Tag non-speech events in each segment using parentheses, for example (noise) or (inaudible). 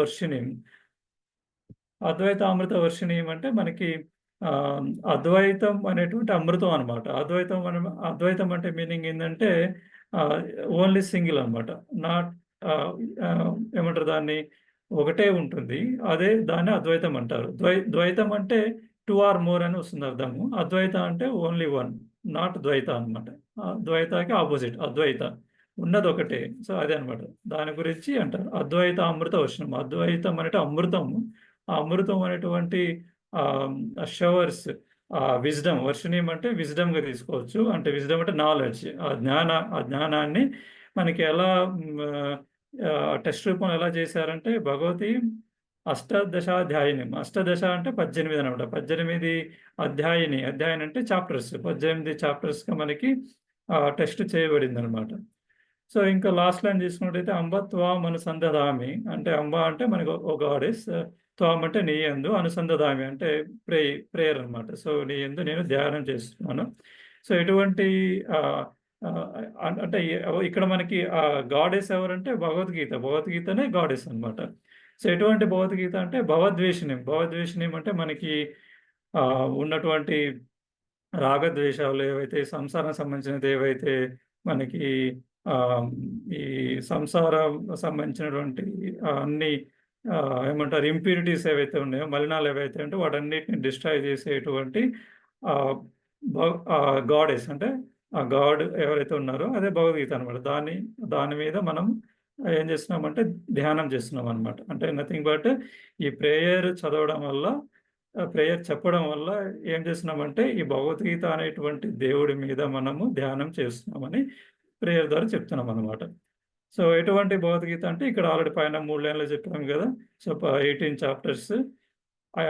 వర్షిణి అద్వైత అమృత వర్షిణి అంటే మనకి అద్వైతం అనేటువంటి అమృతం అనమాట అద్వైతం అద్వైతం అంటే మీనింగ్ ఏంటంటే ఓన్లీ సింగిల్ అనమాట నాట్ ఏమంటారు దాన్ని? ఒకటే ఉంటుంది. అదే దాన్ని అద్వైతం అంటారు. ద్వై ద్వైతం అంటే టూ ఆర్ మోర్ అని వస్తుంది అర్థము. అద్వైత అంటే ఓన్లీ వన్ నాట్ ద్వైత అనమాట ద్వైతకి ఆపోజిట్ అద్వైత. ఉన్నది ఒకటే సో అదే అనమాట దాని గురించి అంటారు. అద్వైత అమృత వర్షం అద్వైతం అనేటి అమృతము ఆ అమృతం అనేటువంటి షవర్స్ ఆ విజ్డమ్. వర్షనీయం అంటే విజ్డమ్గా తీసుకోవచ్చు. అంటే విజ్డమ్ అంటే నాలెడ్జ్. ఆ జ్ఞాన ఆ జ్ఞానాన్ని మనకి ఎలా టెస్ట్ రూపంలో ఎలా చేశారంటే భగవతి అష్టదశాధ్యాయుని. అష్టదశ అంటే పద్దెనిమిది అనమాట. పద్దెనిమిది అధ్యాయని. అధ్యాయుని అంటే చాప్టర్స్. పద్దెనిమిది చాప్టర్స్గా మనకి టెస్ట్ చేయబడింది అనమాట సో ఇంకా లాస్ట్ లైన్ తీసుకున్నట్టయితే అంబ త్వాం అనుసంధదామి అంటే అంబ అంటే మనకు ఒక గాడెస్ uh, త్వాం అంటే నీ ఎందు అనుసంధదామి అంటే ప్రే ప్రేయర్ అనమాట సో నీ ఎందు నేను ధ్యానం చేస్తున్నాను. సో ఎటువంటి అంటే ఇక్కడ మనకి గాడెస్ ఎవరంటే భగవద్గీత. భగవద్గీతనే గాడెస్ అనమాట సో ఎటువంటి భగవద్గీత అంటే భవద్వేషణం. భవద్వేషణం అంటే మనకి ఉన్నటువంటి రాగద్వేషాలు ఏవైతే సంసారం సంబంధించినది ఏవైతే మనకి ఈ సంసార సంబంధించినటువంటి అన్ని ఏమంటారు ఇంప్యూరిటీస్ ఏవైతే ఉన్నాయో మలినాలు ఏవైతే ఉంటే వాటన్నిటిని డిస్ట్రాయ్ చేసేటువంటి గాడెస్ అంటే ఆ గాడ్ ఎవరైతే ఉన్నారో అదే భగవద్గీత అనమాట దాని దాని మీద మనం ఏం చేస్తున్నామంటే ధ్యానం చేస్తున్నాం అనమాట అంటే నథింగ్ బట్ ఈ ప్రేయర్ చదవడం వల్ల ప్రేయర్ చెప్పడం వల్ల ఏం చేస్తున్నామంటే ఈ భగవద్గీత అనేటువంటి దేవుడి మీద మనము ధ్యానం చేస్తున్నామని ప్రేయర్ ద్వారా చెప్తున్నాం అనమాట సో ఎటువంటి భగవద్గీత అంటే ఇక్కడ ఆల్రెడీ పైన మూడు లైన్లో చెప్పాం కదా. So eighteen chapters. ఆ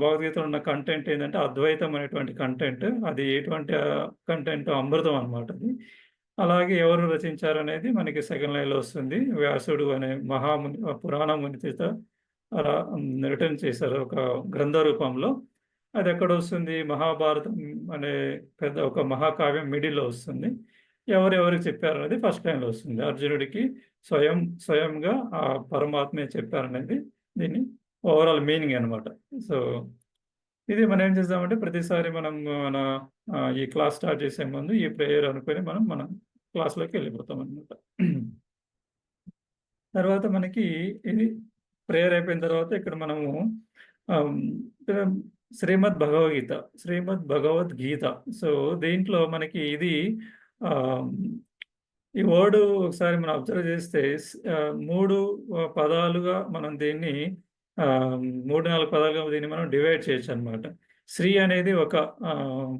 భగవద్గీతలో ఉన్న కంటెంట్ ఏంటంటే అద్వైతం అనేటువంటి కంటెంట్. అది ఎటువంటి కంటెంట్ అమృతం అనమాట అది. అలాగే ఎవరు రచించారు అనేది మనకి సెకండ్ లైన్లో వస్తుంది. వ్యాసుడు అనే మహాముని పురాణ ముని చేత రిటర్న్ చేశారు ఒక గ్రంథ రూపంలో అది ఎక్కడ వస్తుంది? మహాభారతం అనే పెద్ద ఒక మహాకావ్యం మిడిల్లో వస్తుంది. ఎవరెవరికి చెప్పారు అనేది ఫస్ట్ లైన్లో వస్తుంది. అర్జునుడికి స్వయం స్వయంగా ఆ పరమాత్మే చెప్పారనేది దీన్ని ఓవరాల్ మీనింగ్ అనమాట సో ఇది మనం ఏం చేద్దామంటే ప్రతిసారి మనం మన ఈ క్లాస్ స్టార్ట్ చేసే ముందు ఈ ప్రేయర్ అనుకుని మనం మన క్లాస్లోకి వెళ్ళిపోతాం అనమాట తర్వాత మనకి ఇది ప్రేయర్ అయిపోయిన తర్వాత ఇక్కడ మనము శ్రీమద్ భగవద్గీత శ్రీమద్ భగవద్గీత సో దీంట్లో మనకి ఇది ఈ వర్డ్ ఒకసారి మనం అబ్జర్వ్ చేస్తే మూడు పదాలుగా మనం దీన్ని మూడు నాలుగు పదాలుగా దీన్ని మనం డివైడ్ చేయొచ్చు అనమాట శ్రీ అనేది ఒక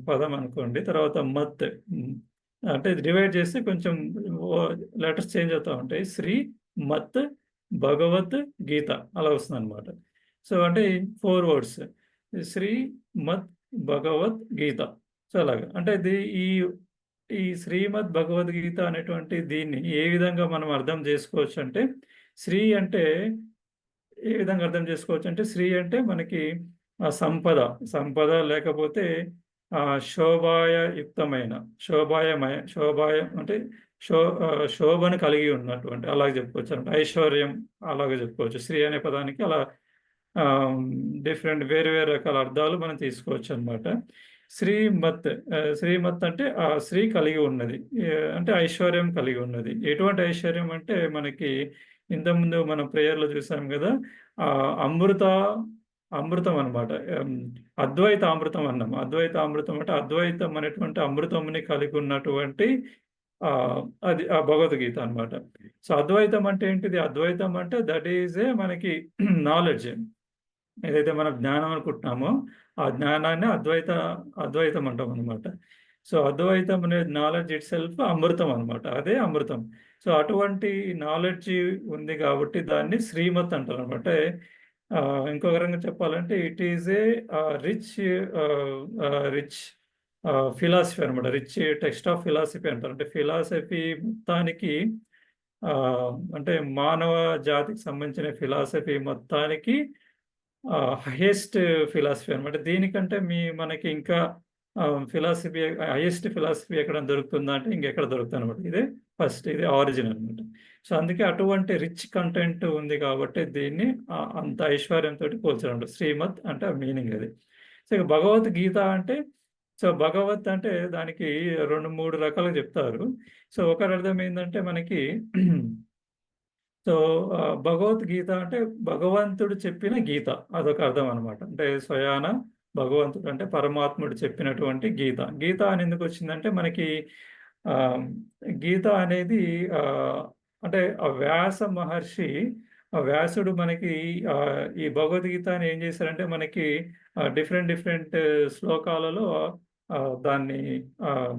పదం అనుకోండి తర్వాత మత్ అంటే డివైడ్ చేస్తే కొంచెం లెటర్స్ చేంజ్ అవుతూ ఉంటాయి. శ్రీ మత్ భగవత్ గీత అలా వస్తుంది అనమాట సో అంటే ఫోర్ వర్డ్స్. శ్రీ మత్ భగవత్ గీత. సో అలాగా. అంటే ఇది ఈ ఈ శ్రీమద్ భగవద్గీత అనేటువంటి దీన్ని ఏ విధంగా మనం అర్థం చేసుకోవచ్చు అంటే శ్రీ అంటే ఏ విధంగా అర్థం చేసుకోవచ్చు అంటే శ్రీ అంటే మనకి సంపద సంపద లేకపోతే శోభాయయుక్తమైన శోభాయమయ శోభాయ అంటే శో శోభను కలిగి ఉన్నటువంటి అలాగే చెప్పుకోవచ్చు అంటే ఐశ్వర్యం అలాగే చెప్పుకోవచ్చు. శ్రీ అనే పదానికి అలా డిఫరెంట్ వేరు వేరు రకాల అర్థాలు మనం తీసుకోవచ్చు అనమాట. శ్రీమత్ శ్రీమత్ అంటే ఆ శ్రీ కలిగి ఉన్నది. అంటే ఐశ్వర్యం కలిగి ఉన్నది. ఎటువంటి ఐశ్వర్యం అంటే మనకి ఇంతకుముందు మనం ప్రేయర్లో చూసాం కదా ఆ అమృత అమృతం అనమాట అద్వైత అమృతం అన్నాం. అద్వైత అమృతం అంటే అద్వైతం అనేటువంటి అమృతంని కలిగి ఉన్నటువంటి అది ఆ భగవద్గీత అనమాట సో అద్వైతం అంటే ఏంటిది? అద్వైతం అంటే దట్ ఈజ్ ఏ మనకి (clears throat) నాలెడ్జ్ ఏదైతే మనం జ్ఞానం అనుకుంటున్నామో ఆ జ్ఞానాన్ని అద్వైత అద్వైతం అంటాం అనమాట సో అద్వైతం అనే నాలెడ్జ్ ఇట్ సెల్ఫ్ అమృతం అనమాట అదే అమృతం. సో అటువంటి నాలెడ్జ్ ఉంది కాబట్టి దాన్ని శ్రీమత్ అంటారు అనమాట ఇంకొక రకంగా చెప్పాలంటే it is a rich rich philosophy అనమాట రిచ్ టెక్స్ట్ ఆఫ్ ఫిలాసఫీ అంటారు. అంటే ఫిలాసఫీ మొత్తానికి అంటే మానవ జాతికి సంబంధించిన ఫిలాసఫీ మొత్తానికి హైయెస్ట్ ఫిలాసఫీ అనమాట దీనికంటే మీ మనకి ఇంకా ఫిలాసఫీ హైయెస్ట్ ఫిలాసఫీ ఎక్కడ దొరుకుతుందా అంటే ఇంకెక్కడ అనమాట ఇదే ఫస్ట్ ఇది ఆరిజిన్ అనమాట. సో, అందుకే అటువంటి రిచ్ కంటెంట్ ఉంది కాబట్టి దీన్ని అంత ఐశ్వర్యంతో పోల్చారనమాట. శ్రీమద్ అంటే ఆ మీనింగ్ అది. సో, ఇక భగవద్గీత అంటే సో, భగవత్ అంటే దానికి 2, 3 రకాలుగా చెప్తారు. సో, ఒకటి అర్థం ఏంటంటే మనకి సో, భగవద్గీత అంటే భగవంతుడు చెప్పిన గీత. అదొక అర్థం అనమాట. అంటే స్వయాన భగవంతుడు అంటే పరమాత్ముడు చెప్పినటువంటి గీత. గీత అని ఎందుకు వచ్చిందంటే మనకి గీత అనేది అంటే ఆ వ్యాస మహర్షి ఆ వ్యాసుడు మనకి ఈ భగవద్గీతని ఏం చేశారంటే మనకి డిఫరెంట్ డిఫరెంట్ శ్లోకాలలో దాన్ని ఆ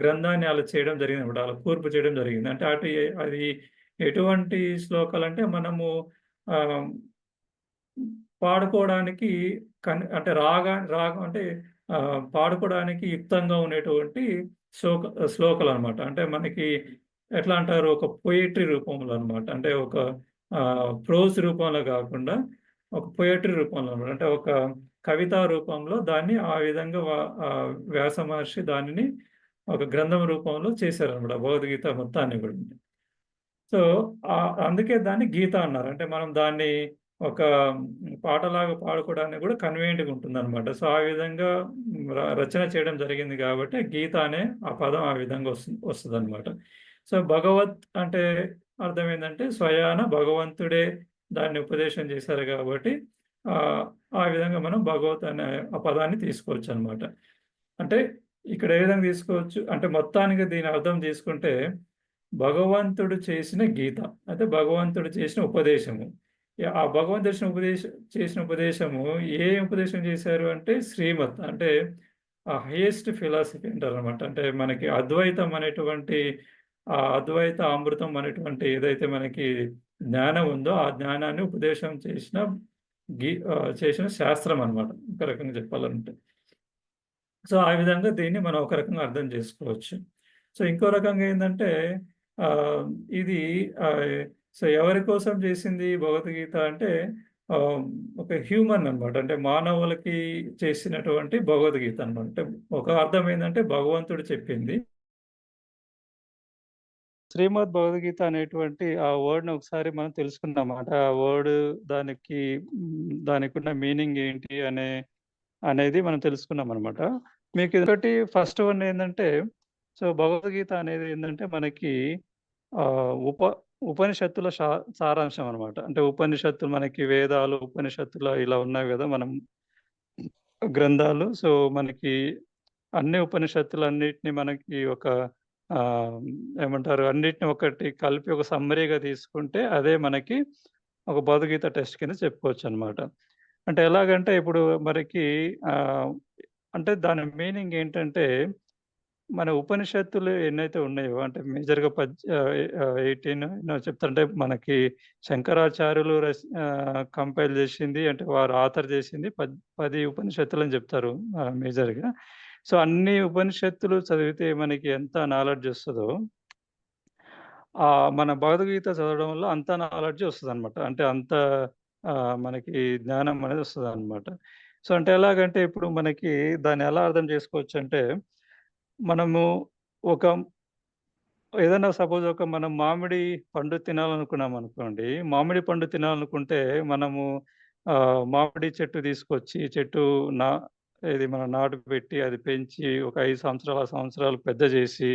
గ్రంథాన్ని అలా చేయడం జరిగిందనమాట. అలా కూర్పు చేయడం జరిగింది. అంటే అటు అది ఎటువంటి శ్లోకాలంటే మనము పాడుకోవడానికి కన్ అంటే రాగా రాగం అంటే పాడుకోవడానికి యుక్తంగా ఉండేటువంటి శ్లోక శ్లోకాలు అనమాట అంటే మనకి ఎట్లా అంటారు ఒక పొయిటరీ రూపంలో అనమాట. అంటే ఒక ప్రోజ్ రూపంలో కాకుండా ఒక పొయిటరీ రూపంలో అనమాట. అంటే ఒక కవితా రూపంలో దాన్ని ఆ విధంగా వ్యాస మహర్షి దానిని ఒక గ్రంథం రూపంలో చేశారనమాట. భగవద్గీత మొత్తాన్ని కూడా సో, అందుకే దాన్ని గీత అన్నారు. అంటే మనం దాన్ని ఒక పాటలాగా పాడుకోవడానికి కూడా కన్వీనియంట్‌గా ఉంటుందనమాట. సో, ఆ విధంగా రచన చేయడం జరిగింది కాబట్టి గీత అనే ఆ పదం ఆ విధంగా వస్తుంది వస్తుంది అనమాట సో, భగవత్ అంటే అర్థం ఏంటంటే స్వయాన భగవంతుడే దాన్ని ఉపదేశం చేశారు కాబట్టి ఆ విధంగా మనం భగవత్ అనే ఆ పదాన్ని తీసుకోవచ్చు అనమాట అంటే ఇక్కడ ఏ విధంగా తీసుకోవచ్చు అంటే మొత్తానికి దీని అర్థం తీసుకుంటే భగవంతుడు చేసిన గీత. అంటే భగవంతుడు చేసిన ఉపదేశము. ఆ భగవంతుడు చేసిన ఉపదేశం చేసిన ఉపదేశము ఏ ఉపదేశం చేశారు అంటే శ్రీమత్ అంటే ఆ హైయెస్ట్ ఫిలాసఫీ అంటారనమాట. అంటే మనకి అద్వైతం అనేటువంటి ఆ అద్వైత అమృతం అనేటువంటి ఏదైతే మనకి జ్ఞానం ఉందో ఆ జ్ఞానాన్ని ఉపదేశం చేసిన గీ చేసిన శాస్త్రం అనమాట. ఒక రకంగా చెప్పాలంటే. సో, ఆ విధంగా దీన్ని మనం ఒక రకంగా అర్థం చేసుకోవచ్చు. సో, ఇంకో రకంగా ఏంటంటే ఇది సో, ఎవరి కోసం చేసింది భగవద్గీత అంటే ఒక హ్యూమన్ అనమాట. అంటే మానవులకి చేసినటువంటి భగవద్గీత అనమాట. అంటే ఒక అర్థం ఏంటంటే భగవంతుడు చెప్పింది. శ్రీమద్ భగవద్గీత అనేటువంటి ఆ వర్డ్‌ని ఒకసారి మనం తెలుసుకుందామట. ఆ వర్డ్ దానికి దానికి దానికున్న మీనింగ్ ఏంటి అనే అనేది మనం తెలుసుకున్నాం అనమాట మీకు ఇదొకటి ఫస్ట్ వన్ ఏంటంటే సో, భగవద్గీత అనేది ఏంటంటే మనకి ఆహ్, ఉప ఉపనిషత్తుల షా సారాంశం అనమాట. అంటే ఉపనిషత్తులు మనకి వేదాలు, ఉపనిషత్తులు ఇలా ఉన్నాయి గదా! మనం గ్రంథాలు. సో, మనకి అన్ని ఉపనిషత్తులన్నిటిని మనకి ఒక ఆహ్, ఏమంటారు అన్నిటిని ఒకటి కలిపి ఒక సమ్మరీగా తీసుకుంటే అదే మనకి ఒక భగవద్గీత టెస్ట్ కింద చెప్పుకోవచ్చనమాట. అంటే ఎలాగంటే ఇప్పుడు మనకి ఆహ్, అంటే దాని మీనింగ్ ఏంటంటే మన ఉపనిషత్తులు ఎన్నైతే ఉన్నాయో అంటే మేజర్‌గా పద్ ఆహ్, ఆహ్, 18 ఎన్నో చెప్తుంటే మనకి శంకరాచార్యులు రస్ ఆహ్, కంపైల్ చేసింది అంటే వారు ఆథర్ చేసింది పద్ 10 ఉపనిషత్తులని చెప్తారు ఆహ్, మేజర్‌గా. సో, అన్ని ఉపనిషత్తులు చదివితే మనకి ఎంత నాలెడ్జ్ వస్తుందో ఆహ్, మన భగవద్గీత చదవడం వల్ల అంత నాలెడ్జ్ వస్తదనమాట. అంటే అంత ఆహ్, మనకి జ్ఞానం అనేది వస్తదనమాట. సో, అంటే ఎలాగంటే ఇప్పుడు మనకి దాన్ని ఎలా అర్థం చేసుకోవచ్చంటే మనము ఒక ఏదైనా సపోజ్ ఒక మనం మామిడి పండు తినాలనుకున్నామనుకోండి. మామిడి పండు తినాలనుకుంటే మనము మామిడి చెట్టు తీసుకొచ్చి చెట్టు నా ఇది మనం నాటు పెట్టి అది పెంచి ఒక ఐదు సంవత్సరాలు, 6 సంవత్సరాలు పెద్ద చేసి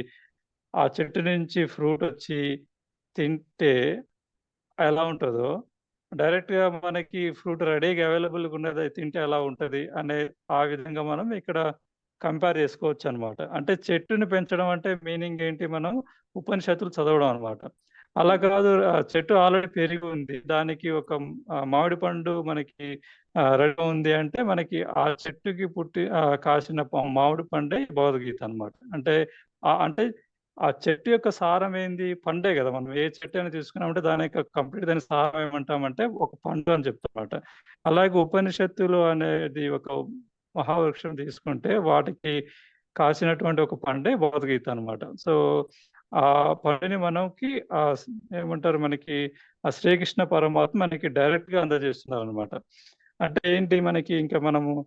ఆ చెట్టు నుంచి ఫ్రూట్ వచ్చి తింటే ఎలా ఉంటుందో డైరెక్ట్‌గా మనకి ఫ్రూట్ రెడీగా అవైలబుల్‌గా ఉన్నది అది తింటే ఎలా ఉంటది అనే ఆ విధంగా మనం ఇక్కడ కంపేర్ చేసుకోవచ్చు అనమాట అంటే చెట్టుని పెంచడం అంటే మీనింగ్ ఏంటి మనం ఉపనిషత్తులు చదవడం అనమాట. అలా కాదు చెట్టు ఆల్రెడీ పెరిగి ఉంది. దానికి ఒక మామిడి పండు మనకి రెడీ ఉంది అంటే మనకి ఆ చెట్టుకి పుట్టి కాసిన మామిడి పండే భగవద్గీత అనమాట. అంటే అంటే ఆ చెట్టు యొక్క సారం ఏంది? పండే కదా మనం ఏ చెట్టు అయినా తీసుకున్నామంటే దాని యొక్క కంప్లీట్ దాని సారం ఏమంటామంటే ఒక పండు అని చెప్తామన్నమాట. అలాగే ఉపనిషత్తులు అనేది ఒక మహావృక్షం తీసుకుంటే వాటికి కాసినటువంటి ఒక పండే భగవద్గీత అనమాట. సో, ఆ పండుని మనకి ఆ ఏమంటారు మనకి ఆ శ్రీకృష్ణ పరమాత్మ మనకి డైరెక్ట్గా అందజేస్తున్నారు అనమాట అంటే ఏంటి మనకి ఇంకా మనము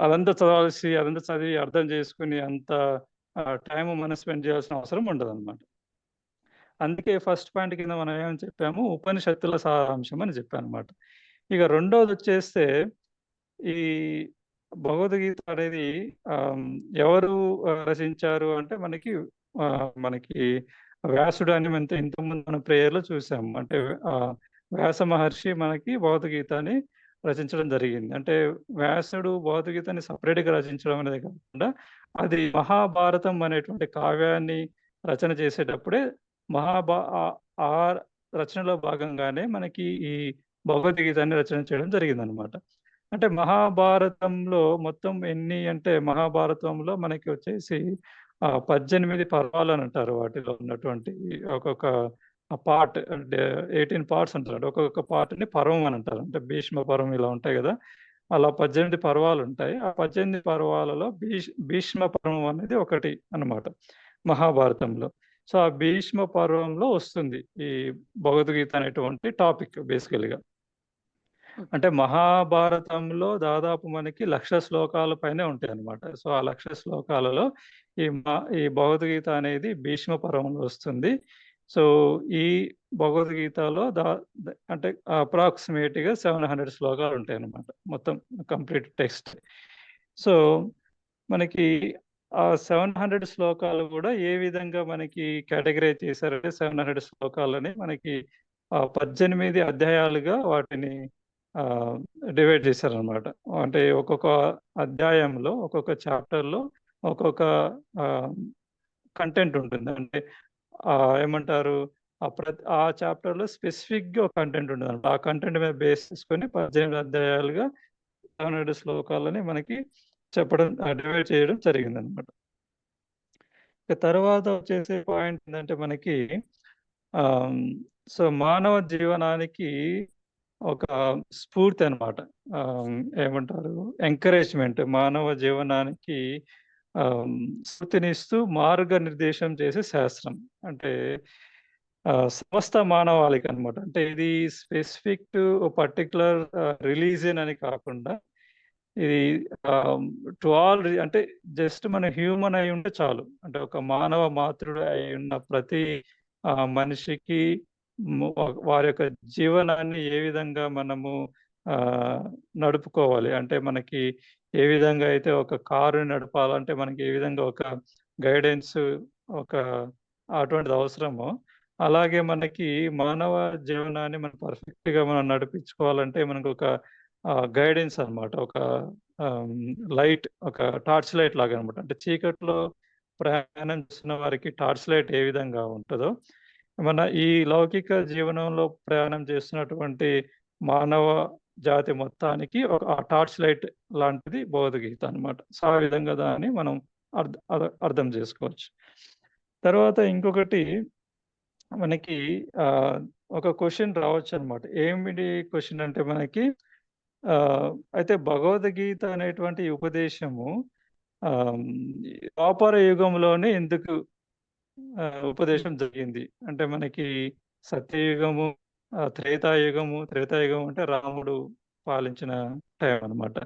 అదంతా చదవాల్సి అదంతా చదివి అర్థం చేసుకుని అంత టైం మనం స్పెండ్ చేయాల్సిన అవసరం ఉండదనమాట. అందుకే ఫస్ట్ పాయింట్ కింద మనం ఏమని చెప్పాము, ఉపనిషత్తుల సారాంశం అని చెప్పానమాట. ఇక రెండోది వచ్చేస్తే ఈ భగవద్గీత అనేది ఎవరు రచించారు అంటే మనకి మనకి వ్యాసుడు అని ఇంత ఇంతకుముందు మనం ప్రేయర్‌లో చూసాము. అంటే వ్యాస మహర్షి మనకి భగవద్గీతని రచించడం జరిగింది. అంటే వ్యాసుడు భగవద్గీతని సపరేట్గా రచించడం అనేది కాకుండా అది మహాభారతం అనేటువంటి కావ్యాన్ని రచన చేసేటప్పుడే మహాభా ఆ రచనలో భాగంగానే మనకి ఈ భగవద్గీతాన్ని రచన చేయడం జరిగిందనమాట. అంటే మహాభారతంలో మొత్తం ఎన్ని అంటే మహాభారతంలో మనకి వచ్చేసి ఆహ్, 18 పర్వాలనంటారు. వాటిలో ఉన్నటువంటి ఒక్కొక్క పార్ట్ అంటే 18 పార్ట్స్ అంటారు. ఒక్కొక్క పార్ట్‌ని పర్వం అని అంటారు. అంటే భీష్మ పర్వం ఇలా ఉంటాయి కదా అలా పద్దెనిమిది పర్వాలు ఉంటాయి ఆ 18 పర్వాలలో భీష్ భీష్మ పర్వం అనేది ఒకటి అన్నమాట మహాభారతంలో. సో, ఆ భీష్మ పర్వంలో వస్తుంది ఈ భగవద్గీత అనేటువంటి టాపిక్ బేసికల్‌గా. అంటే మహాభారతంలో దాదాపు మనకి లక్ష శ్లోకాల పైనే ఉంటాయన్నమాట. సో, ఆ లక్ష శ్లోకాలలో ఈ మా ఈ భగవద్గీత అనేది భీష్మ పర్వంలో వస్తుంది. సో, ఈ భగవద్గీతలో దా అంటే అప్రాక్సిమేట్‌గా సెవెన్ హండ్రెడ్ శ్లోకాలు ఉంటాయి అనమాట మొత్తం కంప్లీట్ టెక్స్ట్. సో, మనకి ఆ 700 శ్లోకాలు కూడా ఏ విధంగా మనకి కేటగరైజ్ చేశారంటే 700 శ్లోకాలని మనకి పద్దెనిమిది అధ్యాయాలుగా వాటిని డివైడ్ చేశారనమాట. అంటే ఒక్కొక్క అధ్యాయంలో, ఒక్కొక్క చాప్టర్‌లో ఒక్కొక్క కంటెంట్ ఉంటుంది. అంటే ఏమంటారు ఆ ఆ చాప్టర్‌లో స్పెసిఫిక్‌గా ఒక కంటెంట్ ఉంటదనమాట. ఆ కంటెంట్ మీద బేస్ చేసుకొని 18 అధ్యాయాలుగా 700 శ్లోకాలని మనకి చెప్పడం డివైడ్ చేయడం జరిగింది అనమాట తర్వాత వచ్చేసే పాయింట్ ఏంటంటే మనకి సో, మానవ జీవనానికి ఒక స్ఫూర్తి అనమాట. ఏమంటారు ఎంకరేజ్‌మెంట్ మానవ జీవనానికి స్ఫూర్తినిస్తూ మార్గనిర్దేశం చేసే శాస్త్రం. అంటే సమస్త మానవాళికి అనమాట అంటే ఇది స్పెసిఫిక్ టు పర్టిక్యులర్ రిలీజియన్ అని కాకుండా ఇది టు ఆల్ అంటే జస్ట్ మన హ్యూమన్ అయి ఉంటే చాలు. అంటే ఒక మానవ మాతృడు ఉన్న ప్రతి మనిషికి వారి యొక్క జీవనాన్ని ఏ విధంగా మనము నడుపుకోవాలి. అంటే మనకి ఏ విధంగా అయితే ఒక కారు నడపాలంటే మనకి ఏ విధంగా ఒక గైడెన్స్ ఒక అటువంటిది అవసరమో, అలాగే మనకి మానవ జీవనాన్ని మనం పర్ఫెక్ట్‌గా మనం నడిపించుకోవాలంటే మనకు ఒక గైడెన్స్ అనమాట. ఒక లైట్ ఒక టార్చ్ లైట్ లాగా అనమాట అంటే చీకట్లో ప్రయాణం చేసిన వారికి టార్చ్ లైట్ ఏ విధంగా ఉంటుందో మన ఈ లౌకిక జీవనంలో ప్రయాణం చేస్తున్నటువంటి మానవ జాతి మొత్తానికి ఒక టార్చ్ లైట్ లాంటిది భగవద్గీత అనమాట. సో, ఆ విధంగా దాన్ని మనం అర్థ అర్థం చేసుకోవచ్చు. తర్వాత ఇంకొకటి మనకి ఒక ఒక రావచ్చు అనమాట ఏమిటి క్వశ్చన్ అంటే మనకి అయితే భగవద్గీత అనేటువంటి ఉపదేశము ఆహ్, ద్వాపర యుగంలోనే ఎందుకు ఉపదేశం జరిగింది? అంటే మనకి సత్యయుగము, త్రేతాయుగము, త్రేతాయుగం అంటే రాముడు పాలించిన టైం అనమాట.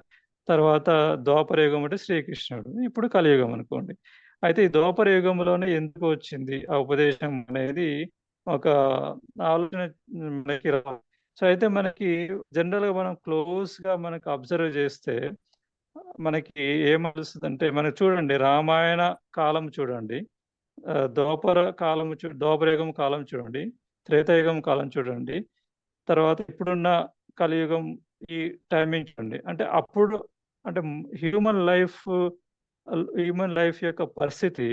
తర్వాత ద్వాపర యుగం అంటే శ్రీకృష్ణుడు. ఇప్పుడు కలియుగం అనుకోండి. అయితే ఈ ద్వాపరయుగంలోనే ఎందుకు వచ్చింది ఆ ఉపదేశం అనేది ఒక ఆలోచన మనకి సో, అయితే మనకి జనరల్‌గా మనం క్లోజ్‌గా మనకు అబ్జర్వ్ చేస్తే మనకి ఏమనిపిస్తదంటే మనకు చూడండి రామాయణ కాలం చూడండి. దోపర కాలం చూ దోపరయుగం కాలం చూడండి. త్రేతాయుగం కాలం చూడండి. తర్వాత ఇప్పుడున్న కలియుగం ఈ టైమింగ్ చూడండి. అంటే అప్పుడు అంటే హ్యూమన్ లైఫ్ హ్యూమన్ లైఫ్ యొక్క పరిస్థితి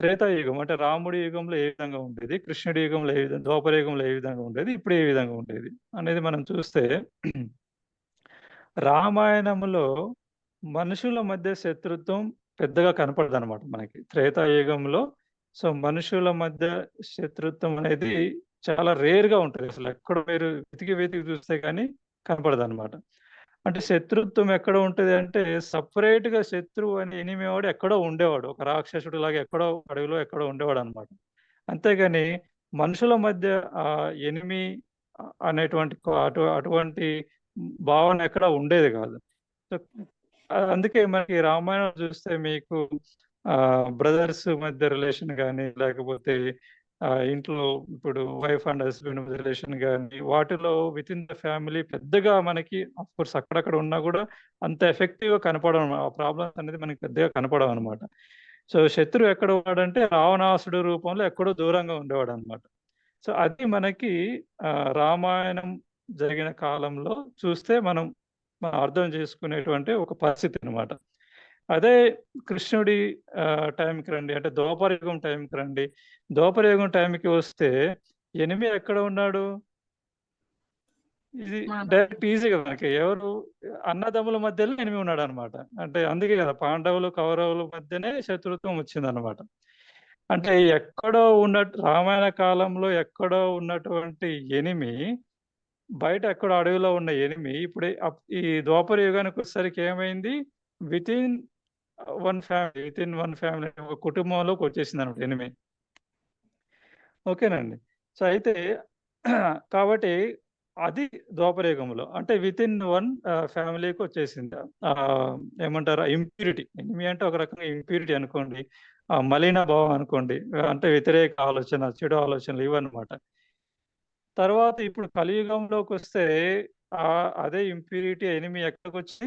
త్రేతాయుగం అంటే రాముడి యుగంలో ఏ విధంగా ఉండేది? కృష్ణుడి యుగంలో ఏ విధంగా ద్వాపర యుగంలో ఏ విధంగా ఉండేది? ఇప్పుడు ఏ విధంగా ఉండేది? అనేది మనం చూస్తే (clears throat) రామాయణంలో మనుషుల మధ్య శత్రుత్వం పెద్దగా కనపడదనమాట మనకి. త్రేతాయుగంలో సో, మనుషుల మధ్య శత్రుత్వం అనేది చాలా రేర్‌గా ఉంటుంది అసలు ఎక్కడో మీరు వెతికి వెతికి చూస్తే గాని కనపడదనమాట. అంటే శత్రుత్వం ఎక్కడ ఉంటది అంటే సపరేట్గా శత్రువు అని ఎనిమివాడు ఎక్కడో ఉండేవాడు. ఒక రాక్షసుడు లాగా ఎక్కడో అడవిలో ఎక్కడో ఉండేవాడు అనమాట అంతేగాని మనుషుల మధ్య ఆ ఎనిమి అనేటువంటి అటు అటువంటి భావన ఎక్కడ ఉండేది కాదు. అందుకే మనకి రామాయణం చూస్తే మీకు బ్రదర్స్ మధ్య రిలేషన్ కానీ లేకపోతే ఇంట్లో ఇప్పుడు వైఫ్ అండ్ హస్బెండ్ మధ్య రిలేషన్ కానీ వాటిలో విత్ ఇన్ ద ఫ్యామిలీ పెద్దగా మనకి ఆఫ్‌కోర్స్ అక్కడక్కడ ఉన్నా కూడా అంత ఎఫెక్టివ్‌గా కనపడడం ఆ ప్రాబ్లమ్స్ అనేది మనకి పెద్దగా కనపడవనమాట. సో, శత్రువు ఎక్కడ ఉన్నాడంటే రావణాసుడి రూపంలో ఎక్కడో దూరంగా ఉండేవాడు అనమాట సో, అది మనకి రామాయణం జరిగిన కాలంలో చూస్తే మనం మనం అర్థం చేసుకునేటువంటి ఒక పరిస్థితి అనమాట. అదే కృష్ణుడి టైంకి రండి అంటే ద్వాపరయుగం టైంకి రండి. ద్వాపరయుగం టైంకి వస్తే ఎనిమి ఎక్కడ ఉన్నాడు? ఇది డైరెక్ట్ ఈజీగా మనకి ఎవరు అన్నదమ్ముల మధ్యలో ఎనిమి ఉన్నాడనమాట. అంటే అందుకే గదా! పాండవులు, కౌరవుల మధ్యనే శత్రుత్వం వచ్చిందనమాట. అంటే ఎక్కడో ఉన్నట్టు రామాయణ కాలంలో ఎక్కడో ఉన్నటువంటి ఎనిమి, బయట ఎక్కడ అడవిలో ఉన్న ఎనిమి ఇప్పుడు ఈ ద్వాపర యుగానికొచ్చేసరికి ఏమైంది? Within one family, within one family ఒక కుటుంబంలోకి వచ్చేసిందనమాట ఎనిమి. ఓకేనండి. సో, అయితే (clears throat) కాబట్టి అది ద్వాపరయుగంలో. అంటే వితిన్ వన్ ఫ్యామిలీకి వచ్చేసింది. ఏమంటారు ఇంప్యూరిటీ. ఎనిమి అంటే ఒక రకంగా ఇంప్యూరిటీ అనుకోండి. మలిన భావం అనుకోండి. అంటే వ్యతిరేక ఆలోచన, చెడు ఆలోచనలు ఇవన్నమాట. తర్వాత ఇప్పుడు కలియుగంలోకి వస్తే అదే ఇంప్యూరిటీ ఎనిమి ఎక్కడికి వచ్చి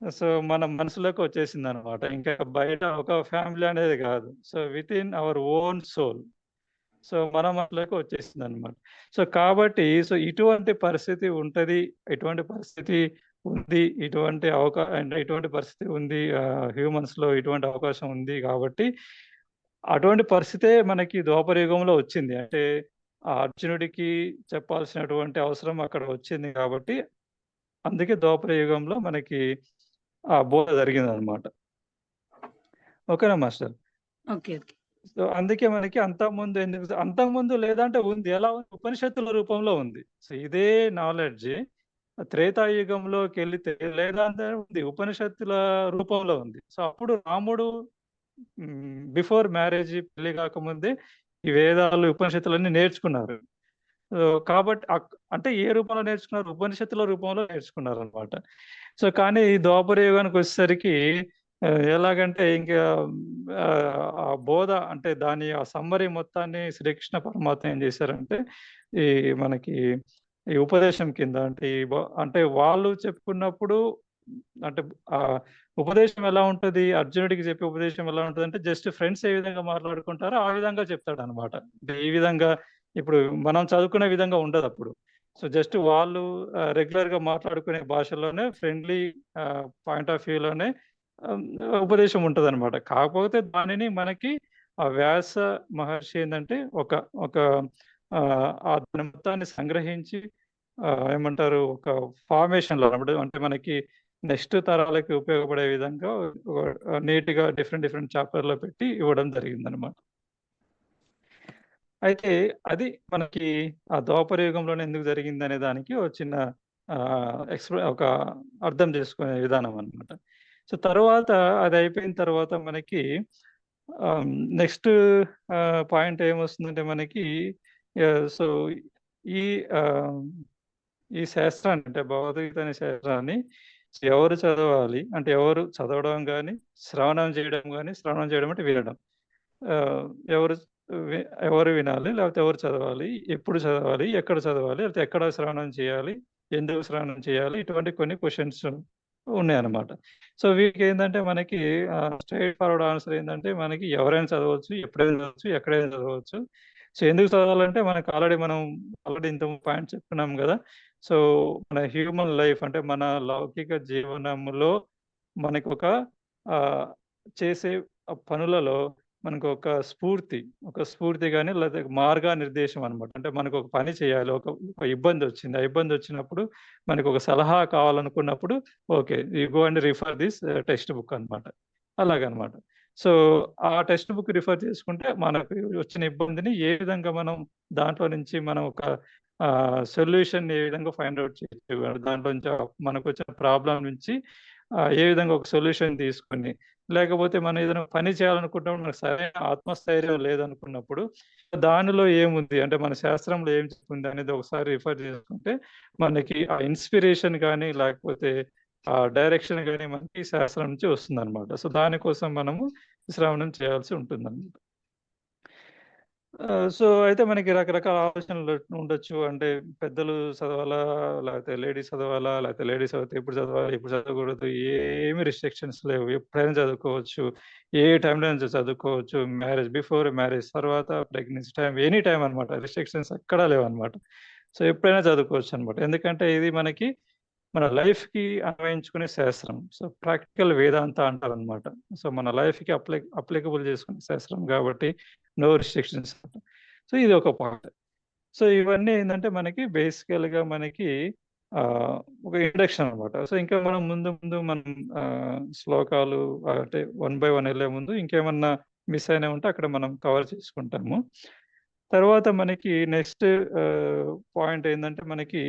సో, మన మనసులోకి వచ్చేసింది అనమాట ఇంకా బయట ఒక ఫ్యామిలీ అనేది కాదు so, within our own soul. So, మన మనసులోకి వచ్చేసింది అనమాట సో, కాబట్టి సో, ఇటువంటి పరిస్థితి ఉంటుంది ఇటువంటి పరిస్థితి ఉంది. ఇటువంటి అవకా ఇటువంటి పరిస్థితి ఉంది. హ్యూమన్స్‌లో ఇటువంటి అవకాశం ఉంది కాబట్టి అటువంటి పరిస్థితే మనకి ద్వాపరయుగంలో వచ్చింది. అంటే ఆ అర్జునుడికి చెప్పాల్సినటువంటి అవసరం అక్కడ వచ్చింది గాబట్టి, అందుకే ద్వాపరయుగంలో మనకి ఆ బోధ జరిగిందనమాట. ఓకేనా మాస్టర్? ఓకే. సో, అందుకే మనకి అంతకుముందు ఎందుకు అంతకుముందు లేదంటే ఉంది. ఎలా ఉంది? ఉపనిషత్తుల రూపంలో ఉంది. సో, ఇదే నాలెడ్జ్ త్రేతాయుగంలోకెళితే లేదంటే ఉంది. ఉపనిషత్తుల రూపంలో ఉంది. సో, అప్పుడు రాముడు బిఫోర్ మ్యారేజ్ పెళ్ళి కాకముందే ఈ వేదాలు, ఉపనిషత్తులన్నీ నేర్చుకున్నారు. కాబట్టి అంటే ఏ రూపంలో నేర్చుకున్నారు? ఉపనిషత్తుల రూపంలో నేర్చుకున్నారు అనమాట సో, కానీ ఈ ద్వాపర యుగానికొచ్చేసరికి ఎలాగంటే ఇంకా ఆ బోధ అంటే దాని ఆ సమ్మరి మొత్తాన్ని శ్రీకృష్ణ పరమాత్మ ఏం చేశారంటే, ఈ మనకి ఈ ఉపదేశం కింద అంటే ఈ బ అంటే వాళ్ళు చెప్పుకున్నప్పుడు అంటే ఉపదేశం ఎలా ఉంటది? అర్జునుడికి చెప్పే ఉపదేశం ఎలా ఉంటదంటే జస్ట్ ఫ్రెండ్స్ ఏ విధంగా మాట్లాడుకుంటారో ఆ విధంగా చెప్తాడనమాట. అంటే ఈ విధంగా ఇప్పుడు మనం చదువుకునే విధంగా ఉండదు అప్పుడు సో, జస్ట్ వాళ్ళు రెగ్యులర్గా మాట్లాడుకునే భాషలోనే ఫ్రెండ్లీ పాయింట్ ఆఫ్ వ్యూలోనే ఉపదేశం ఉపదేశం అనమాట కాకపోతే దానిని మనకి ఆ వ్యాస మహర్షి ఏంటంటే ఒక ఒక ఆ దాని మొత్తాన్ని సంగ్రహించి ఏమంటారు ఒక ఫార్మేషన్‌లో అన్నమాట. అంటే మనకి నెక్స్ట్ తరాలకి ఉపయోగపడే విధంగా నీట్‌గా డిఫరెంట్ డిఫరెంట్ చాప్టర్‌లో పెట్టి ఇవ్వడం జరిగిందనమాట. అయితే అది మనకి ఆ ద్వాపర యుగంలోనే ఎందుకు జరిగిందనే దానికి ఒక చిన్న ఆహ్, ఒక అర్థం చేసుకునే విధానం అన్నమాట. సో, తర్వాత అది అయిపోయిన తర్వాత మనకి నెక్స్ట్ పాయింట్ ఏమొస్తుందంటే మనకి సో, ఈ ఈ శాస్త్రాన్ని అంటే భగవద్గీత అనే శాస్త్రాన్ని ఎవరు చదవాలి? అంటే ఎవరు చదవడం కానీ శ్రవణం చేయడం కానీ శ్రవణం చేయడం అంటే వినడం. ఎవరు ఎవరు వినాలి? లేకపోతే ఎవరు చదవాలి? ఎప్పుడు చదవాలి? ఎక్కడ చదవాలి? లేకపోతే ఎక్కడ శ్రవణం చేయాలి? ఎందుకు శ్రవణం చేయాలి? ఇటువంటి కొన్ని క్వశ్చన్స్ ఉన్నాయన్నమాట. సో, వీటికేందంటే మనకి స్ట్రైట్ ఫార్వర్డ్ ఆన్సర్ ఏంటంటే మనకి ఎవరైనా చదవచ్చు, ఎప్పుడైనా చదవచ్చు, ఎక్కడైనా చదవచ్చు. సో, ఎందుకు చదవాలంటే మనకు ఆల్రెడీ మనం ఆల్రెడీ ఇంత పాయింట్ చెప్తున్నాం కదా సో, మన హ్యూమన్ లైఫ్ అంటే మన లౌకిక జీవనంలో మనకు ఒక చేసే పనులలో మనకొక స్ఫూర్తి, ఒక స్ఫూర్తి కానీ లేతే మార్గనిర్దేశం అన్నమాట. అంటే మనకు ఒక పని చేయాలి. ఒక ఒక ఇబ్బందొచ్చింది. ఆ ఇబ్బంది వచ్చినప్పుడు మనకు ఒక సలహా కావాలనుకున్నప్పుడు okay. You go and refer this text book అన్నమాట. అలాగనమాట. సో, ఆ టెక్స్ట్ బుక్ రిఫర్ చేసుకుంటే మనకు వచ్చిన ఇబ్బందిని ఏ విధంగా మనం దాంట్లో నుంచి మనం ఒక సొల్యూషన్ ఏ విధంగా ఫైండ్ అవుట్ చేయొచ్చు. దాంట్లో నుంచి మనకు వచ్చిన ప్రాబ్లం నుంచి ఏ విధంగా ఒక సొల్యూషన్ తీసుకొని, లేకపోతే మనం ఏదైనా పని చేయాలనుకుంటున్నప్పుడు మనకు సరైన ఆత్మస్థైర్యం లేదనుకున్నప్పుడు, దానిలో ఏముంది? అంటే మన శాస్త్రంలో ఏం చెప్తుంది అనేది ఒకసారి రిఫర్ చేసుకుంటే, మనకి ఆ ఇన్‌స్పిరేషన్ కానీ లేకపోతే డైరెక్షన్ కానీ మనకి శాస్త్రం నుంచి వస్తుందన్నమాట. సో, దానికోసం మనము శ్రవణం చేయాల్సి ఉంటుందన్నమాట. ఆహ్, సో, అయితే మనకి రకరకాల ఆలోచనలు ఉండొచ్చు. అంటే పెద్దలు చదవాలా? లేకపోతే లేడీస్ చదవాలా? లేకపోతే లేడీస్ చదివితే ఎప్పుడు చదవాలి? ఎప్పుడు చదవకూడదు? ఏమి రిస్ట్రిక్షన్స్ లేవు. ఎప్పుడైనా చదువుకోవచ్చు. ఏ టైంలో అయినా చదువుకోవచ్చు. మ్యారేజ్ బిఫోర్ మ్యారేజ్, తర్వాత ప్రెగ్నెన్సీ టైం ఎనీ టైం అన్నమాట. రిస్ట్రిక్షన్స్ ఎక్కడా అనమాట సో, ఎప్పుడైనా చదువుకోవచ్చు అనమాట ఎందుకంటే ఇది మనకి మన లైఫ్‌కి అన్వయించుకునే శాస్త్రం. సో, ప్రాక్టికల్ వేదాంత అంటారు అనమాట సో, మన లైఫ్‌కి అప్లై అప్లికబుల్ చేసుకునే శాస్త్రం కాబట్టి నో రిస్ట్రిక్షన్స్. సో, ఇది ఒక పాయింట్. సో, ఇవన్నీ ఏంటంటే మనకి బేసికల్‌గా మనకి ఒక ఇంట్రడక్షన్ అన్నమాట. సో, ఇంకా మనం ముందు ముందు మనం శ్లోకాలు అంటే వన్ బై వన్ వెళ్ళే ముందు ఇంకేమన్నా మిస్ అయినా ఉంటే అక్కడ మనం కవర్ చేసుకుంటాము. తర్వాత మనకి నెక్స్ట్ పాయింట్ ఏంటంటే మనకి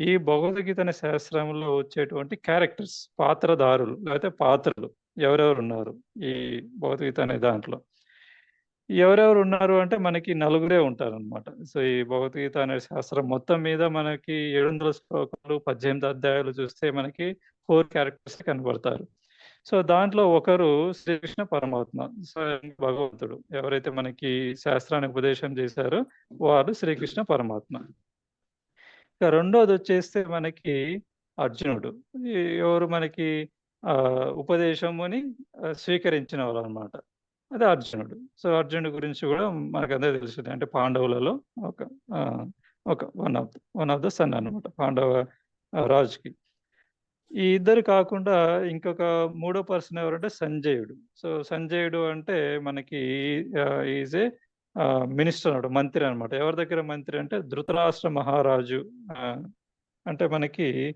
ఈ భగవద్గీత అనే శాస్త్రంలో వచ్చేటువంటి క్యారెక్టర్స్ పాత్రధారులు లేకపోతే పాత్రలు ఎవరెవరు ఉన్నారు ఈ భగవద్గీత అనే దాంట్లో. ఎవరెవరు ఉన్నారు అంటే మనకి నలుగురే ఉంటారన్నమాట. సో, ఈ భగవద్గీత అనే శాస్త్రం మొత్తం మీద మనకి 700 శ్లోకాలు, 18 అధ్యాయాలు చూస్తే మనకి ఫోర్ క్యారెక్టర్స్ కనబడతారు. సో, దాంట్లో ఒకరు శ్రీకృష్ణ పరమాత్మ. స్వయం భగవంతుడు. ఎవరైతే మనకి శాస్త్రాన్ని ఉపదేశం చేశారో వారు శ్రీకృష్ణ పరమాత్మ. ఇక రెండోదొచ్చేస్తే మనకి అర్జునుడు. ఎవరు మనకి ఉపదేశముని స్వీకరించిన వాళ్ళు అనమాట అదే అర్జునుడు. సో, అర్జునుడి గురించి కూడా మనకందరికి తెలుస్తుంది అంటే పాండవులలో ఒక ఒక one of one of the son అన్నమాట. పాండవ రాజుకి. ఈ ఇద్దరు కాకుండా ఇంకొక మూడో పర్సన్ ఎవరంటే సంజయుడు. సో, సంజయుడు అంటే మనకి ఈజ్ ఏ మినిస్టర్ అన్నాడు మంత్రి అన్నమాట. ఎవరి దగ్గర మంత్రి అంటే ధృతరాష్ట్ర మహారాజు అంటే మనకి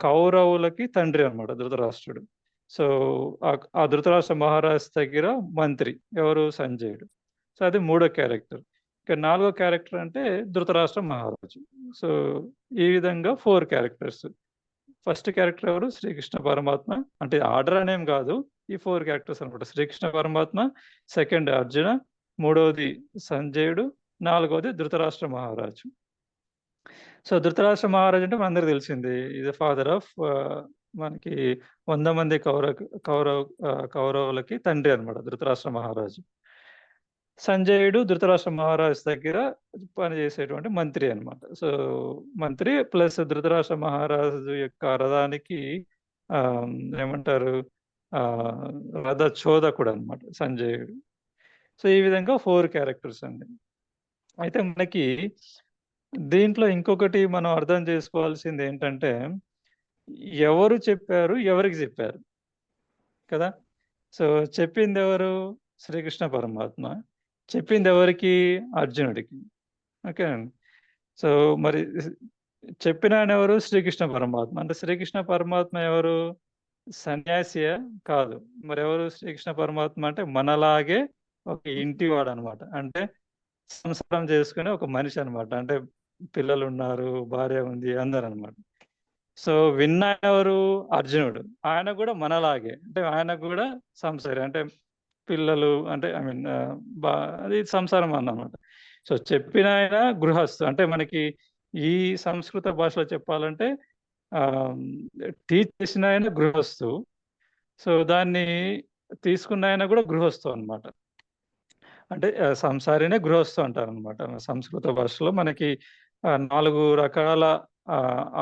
కౌరవులకి తండ్రి అన్నమాట ధృతరాష్ట్రుడు. సో, ఆ ధృతరాష్ట్ర మహారాజు దగ్గర మంత్రి ఎవరు సంజయుడు. సో, అది మూడో క్యారెక్టర్. ఇక నాలుగో క్యారెక్టర్ అంటే ధృతరాష్ట్ర మహారాజు. సో, ఈ విధంగా ఫోర్ క్యారెక్టర్స్. ఫస్ట్ క్యారెక్టర్ ఎవరు? శ్రీకృష్ణ పరమాత్మ. అంటే ఆర్డర్ అనేం కాదు. ఈ ఫోర్ క్యారెక్టర్స్ అన్నమాట. శ్రీకృష్ణ పరమాత్మ, సెకండ్ అర్జున, మూడవది సంజయుడు, నాలుగవది ధృతరాష్ట్ర మహారాజు. సో, ధృతరాష్ట్ర మహారాజు అంటే మనందరికి తెలిసింది ఇది ద ఫాదర్ ఆఫ్ మనకి వంద మంది కౌరవ కౌరవ కౌరవులకి తండ్రి అన్నమాట ధృతరాష్ట్ర మహారాజు. సంజయుడు ధృతరాష్ట్ర మహారాజు దగ్గర పనిచేసేటువంటి మంత్రి అన్నమాట. సో, మంత్రి ప్లస్ ధృతరాష్ట్ర మహారాజు యొక్క రథానికి ఏమంటారు రథ రథ చోదకుడన్నమాట సంజయుడు. సో, ఈ విధంగా ఫోర్ క్యారెక్టర్స్ అండి. అయితే మనకి దీంట్లో ఇంకొకటి మనం అర్థం చేసుకోవాల్సింది ఏంటంటే, ఎవరు చెప్పారు? ఎవరికి చెప్పారు? కదా! సో, చెప్పింది ఎవరు శ్రీకృష్ణ పరమాత్మ. చెప్పింది ఎవరికి అర్జునుడికి. ఓకేనండి. సో, మరి చెప్పిన ఎవరు శ్రీకృష్ణ పరమాత్మ. అంటే శ్రీకృష్ణ పరమాత్మ ఎవరు? సన్యాసియా? కాదు. మరి ఎవరు శ్రీకృష్ణ పరమాత్మ అంటే మనలాగే ఒక ఇంటివాడన్నమాట. అంటే సంసారం చేసుకునే ఒక మనిషి అనమాట అంటే పిల్లలు ఉన్నారు భార్య ఉంది అందరు అనమాట సో, విన్న ఎవరు అర్జునుడు. ఆయన కూడా మనలాగే. అంటే ఆయనకు కూడా సంసారి. అంటే పిల్లలు అంటే ఐ మీన్ బా అది సంసారం అన్నమాట. సో, చెప్పిన ఆయన గృహస్థు. అంటే మనకి ఈ సంస్కృత భాషలో చెప్పాలంటే టీచ్ చేసిన ఆయన గృహస్థు. సో, దాన్ని తీసుకున్న ఆయన కూడా గృహస్థు అనమాట అంటే సంసారినే గృహస్థు అంటారన్నమాట. సంస్కృత భాషలో మనకి నాలుగు రకాల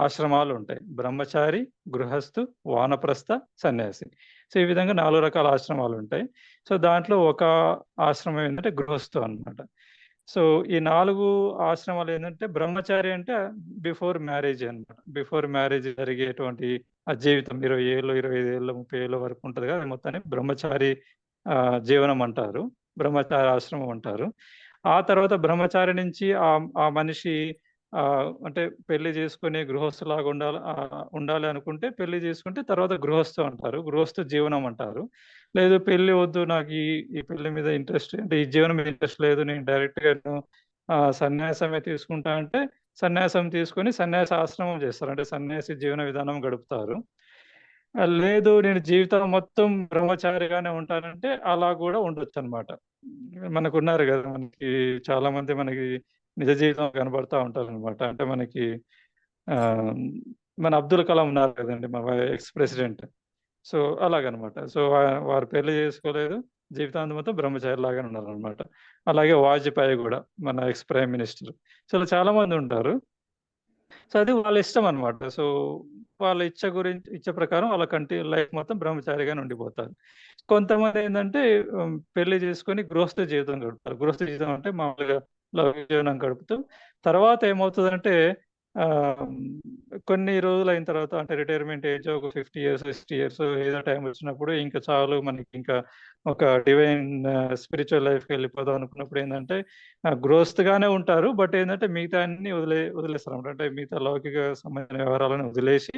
ఆశ్రమాలు ఉంటాయి బ్రహ్మచారి, గృహస్థు, వానప్రస్థ, సన్యాసి. సో, ఈ విధంగా నాలుగు రకాల ఆశ్రమాలు ఉంటాయి సో, దాంట్లో ఒక ఆశ్రమం ఏంటంటే గృహస్థు అన్నమాట. సో, ఈ నాలుగు ఆశ్రమాలు ఏంటంటే బ్రహ్మచారి అంటే బిఫోర్ మ్యారేజ్ అన్నమాట. బిఫోర్ మ్యారేజ్ జరిగేటువంటి ఆ జీవితం 20 ఏళ్ళు, 25 ఏళ్ళు, 30 ఏళ్ళ వరకు ఉంటుంది కదా! మొత్తాన్ని బ్రహ్మచారి జీవనం అంటారు. బ్రహ్మచారి ఆశ్రమం అంటారు. ఆ తర్వాత బ్రహ్మచారి నుంచి ఆ ఆ మనిషి అంటే పెళ్ళి చేసుకొని గృహస్థులాగా ఉండాలి ఉండాలి అనుకుంటే పెళ్ళి చేసుకుంటే తర్వాత గృహస్థు అంటారు. గృహస్థు జీవనం అంటారు. లేదు పెళ్ళి వద్దు నాకు ఈ ఈ పెళ్ళి మీద ఇంట్రెస్ట్ అంటే ఈ జీవనం మీద ఇంట్రెస్ట్ లేదు. నేను డైరెక్ట్గా సన్యాసమే తీసుకుంటా అంటే సన్యాసం తీసుకొని సన్యాస ఆశ్రమం చేస్తారు. అంటే సన్యాసి జీవన విధానం గడుపుతారు. లేదు నేను జీవితం మొత్తం బ్రహ్మచారిగానే ఉంటానంటే అలా కూడా ఉండొచ్చన్నమాట. మనకున్నారు కదా! మనకి చాలా మంది మనకి నిజ జీవితం కనబడతా ఉంటారన్నమాట. అంటే మనకి ఆ మన అబ్దుల్ కలాం ఉన్నారు కదండి మన ఎక్స్ ప్రెసిడెంట్. సో, అలాగనమాట. సో, వారు పెళ్ళి చేసుకోలేదు. జీవితాంతం మొత్తం బ్రహ్మచారి లాగానే ఉన్నారనమాట. అలాగే వాజ్పేయి కూడా మన ఎక్స్ ప్రైమ్ మినిస్టర్. సో, చాలా మంది ఉంటారు. సో, అది వాళ్ళ ఇష్టం అనమాట. సో, వాళ్ళ ఇచ్చ గురించి ఇచ్చ ప్రకారం వాళ్ళ కంటి లైఫ్ మొత్తం బ్రహ్మచారిగానే ఉండిపోతారు. కొంతమంది ఏంటంటే పెళ్ళి చేసుకొని గృహస్థ జీవితం గడుపుతారు. గృహస్థ జీవితం అంటే మామూలుగా లౌకిక జీవనం గడుపుతూ తర్వాత ఏమవుతదంటే కొన్ని కొన్ని రోజులయిన తర్వాత అంటే రిటైర్మెంట్ ఏజ్ ఒక 50 ఇయర్స్, 60 ఇయర్స్ ఏదో టైం వచ్చినప్పుడు ఇంకా చాలు మనకి ఇంకా ఒక డివైన్ స్పిరిచువల్ లైఫ్కి వెళ్ళిపోదాం అనుకున్నప్పుడు ఏంటంటే గ్రోస్త్గానే ఉంటారు. బట్ ఏంటంటే మిగతా అన్ని వదిలే వదిలేస్తారనమాట. అంటే మిగతా లౌకిక సంబంధించిన వ్యవహారాలను వదిలేసి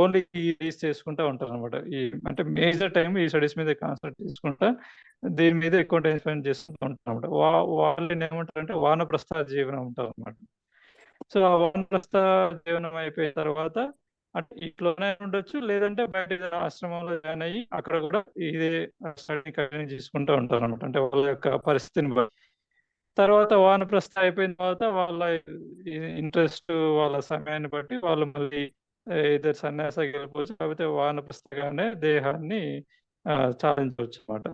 ఓన్లీ ఈస్ చేసుకుంటా ఉంటారనమాట. ఈ అంటే మేజర్ టైం ఈ స్టడీస్ మీద కాన్సన్ట్రేట్ చేసుకుంటా దీని మీద ఎక్కువ టైం స్పెండ్ చేస్తూ ఉంటారనమాట. వా వాళ్ళనేమంటారంటే వానప్రస్థ జీవనం అంటారనమాట. సో, ఆ వానప్రస్థ జీవనం అయిపోయిన తర్వాత అంటే ఇంట్లోనే ఉండొచ్చు. లేదంటే బయట ఆశ్రమంలో జాయిన్ అయ్యి అక్కడ కూడా ఇదే స్టడీ కంటిన్యూ చేసుకుంటూ ఉంటారనమాట. అంటే వాళ్ళ యొక్క పరిస్థితిని బట్టి. తర్వాత వానప్రస్థ అయిపోయిన తర్వాత వాళ్ళ ఇంట్రెస్ట్ వాళ్ళ సమయాన్ని బట్టి వాళ్ళు మళ్ళీ ఇద్దరు సన్యాసాకి వెళ్ళిపోవచ్చు. లేకపోతే వానప్రస్థగానే దేహాన్ని ఆహ్, చాలించవచ్చనమాట.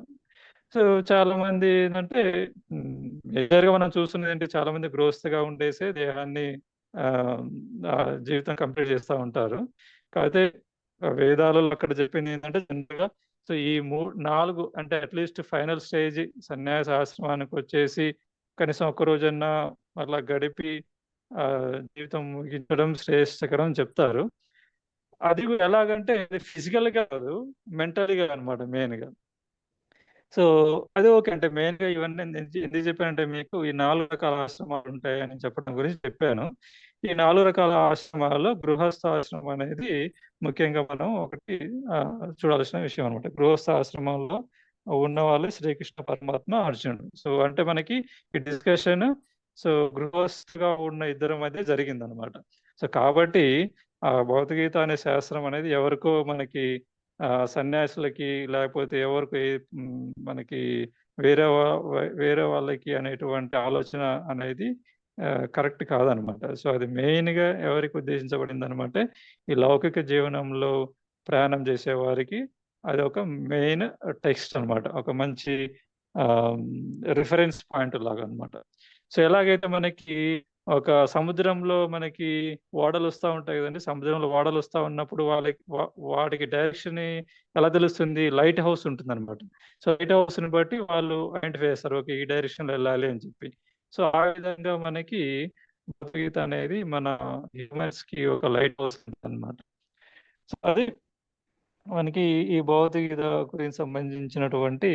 సో, చాలామంది ఏంటంటే హ్మ్, మేజర్‌గా మనం చూస్తున్నదేంటి చాలామంది గృహస్థగా ఉండేసే దేహాన్ని ఆహ్, జీవితం కంప్లీట్ చేస్తా ఉంటారు. కాకపోతే వేదాలలో అక్కడ చెప్పిందేంటంటే జనరల్‌గా సో, ఈ మూ నాలుగు అంటే అట్‌లీస్ట్ ఫైనల్ స్టేజ్ సన్యాస ఆశ్రమానికొచ్చేసి కనీసం ఒక్క రోజన్నా మళ్ళా గడిపి జీవితం ముగించడం శ్రేయస్కరం చెప్తారు. అది ఎలాగంటే ఎలాగంటే ఫిజికల్‌గా కాదు మెంటల్‌గా అనమాట మెయిన్‌గా. సో, అది ఓకే. అంటే మెయిన్గా ఇవన్నీ ఎందుకు ఎందుకు చెప్పానంటే మీకు ఈ నాలుగు రకాల ఆశ్రమాలు ఉంటాయి అని చెప్పడం గురించి చెప్పాను. ఈ నాలుగు రకాల ఆశ్రమాల్లో గృహస్థాశ్రమం అనేది ముఖ్యంగా మనం ఒకటి చూడాల్సిన విషయం అనమాట. గృహస్థాశ్రమంలో ఉన్నవాళ్ళు శ్రీకృష్ణ పరమాత్మ, అర్జునుడు. సో, అంటే మనకి ఈ డిస్కషన్ సో, గృహస్థగా ఉన్న ఇద్దరి మధ్య జరిగిందనమాట. సో, కాబట్టి ఆ భగవద్గీత అనే శాస్త్రం అనేది ఎవరికో మనకి సన్యాసులకి లేకపోతే ఎవరికి మనకి వేరే వా వేరే వాళ్ళకి అనేటువంటి ఆలోచన అనేది కరెక్ట్ కాదనమాట. సో, అది మెయిన్‌గా ఎవరికి ఉద్దేశించబడిందనమంటే ఈ లౌకిక జీవనంలో ప్రయాణం చేసేవారికి ఒక మెయిన్ టెక్స్ట్ అనమాట. ఒక మంచి రిఫరెన్స్ పాయింట్ లాగా అనమాట సో, ఎలాగైతే మనకి ఒక సముద్రంలో మనకి ఓడలు వస్తూ ఉంటాయి కదండి సముద్రంలో ఓడలు వస్తూ ఉన్నప్పుడు వాళ్ళకి వాటికి డైరెక్షన్ ఎలా తెలుస్తుంది? లైట్ హౌస్ ఉంటుంది అనమాట సో, లైట్ హౌస్‌ని బట్టి వాళ్ళు ఐడెంటిఫై చేస్తారు. ఓకే. ఈ డైరెక్షన్‌లో వెళ్ళాలి అని చెప్పి. సో, ఆ విధంగా మనకి భగవద్గీత అనేది మన హ్యూమన్స్‌కి ఒక లైట్ హౌస్ అనమాట సో, అది మనకి ఈ భగవద్గీత గురించి సంబంధించినటువంటి